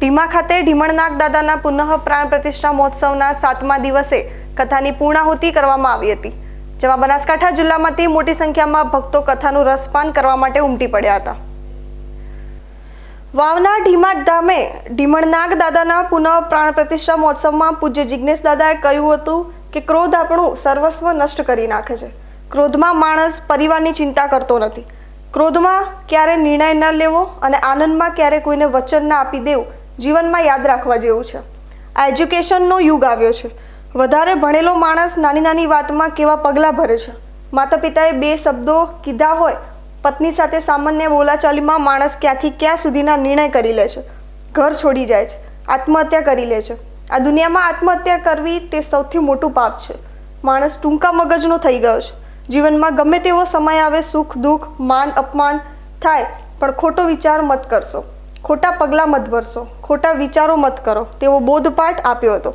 ઢીમા ખાતે ઢીમણનાગ દાદાના પુનઃ પ્રાણ પ્રતિષ્ઠા મહોત્સવના સાતમા દિવસે કથાની પૂર્ણાહુતિ કરવામાં આવી હતી, જેમાં બનાસકાંઠા જિલ્લામાંથી મોટી સંખ્યામાં ભક્તો કથાનું રસપાન કરવા માટે ઉમટી પડ્યા હતા. વાવના ઢીમા ધામે ઢીમણનાગ દાદાના પુનઃ પ્રાણ પ્રતિષ્ઠા મહોત્સવમાં પૂજ્ય જિજ્ઞેશ દાદાએ કહ્યું હતું કે ક્રોધ આપણું સર્વસ્વ નષ્ટ કરી નાખે છે. ક્રોધમાં માણસ પરિવારની ચિંતા કરતો નથી. ક્રોધમાં ક્યારે નિર્ણય ન લેવો અને આનંદમાં ક્યારે કોઈને વચન ના આપી દેવું જીવનમાં યાદ રાખવા જેવું છે. આ એજ્યુકેશનનો યુગ આવ્યો છે. વધારે ભણેલો માણસ નાની નાની વાતમાં કેવા પગલાં ભરે છે? માતા પિતાએ બે શબ્દો કીધા હોય, પત્ની સાથે સામાન્ય બોલાચાલીમાં માણસ ક્યાંથી ક્યાં સુધીના નિર્ણય કરી લે છે? ઘર છોડી જાય છે. આત્મહત્યા કરી લે છે. આ દુનિયામાં આત્મહત્યા કરવી તે સૌથી મોટું પાપ છે. માણસ ટૂંકા મગજનો થઈ ગયો છે. જીવનમાં ગમે તેવો સમય આવે સુખ, દુઃખ, માન, અપમાન થાય, પણ ખોટો વિચાર મત કરશો. ખોટા પગલાં મત ભરશો ખોટા વિચારો મત કરો તેવો બોધપાઠ આપ્યો હતો.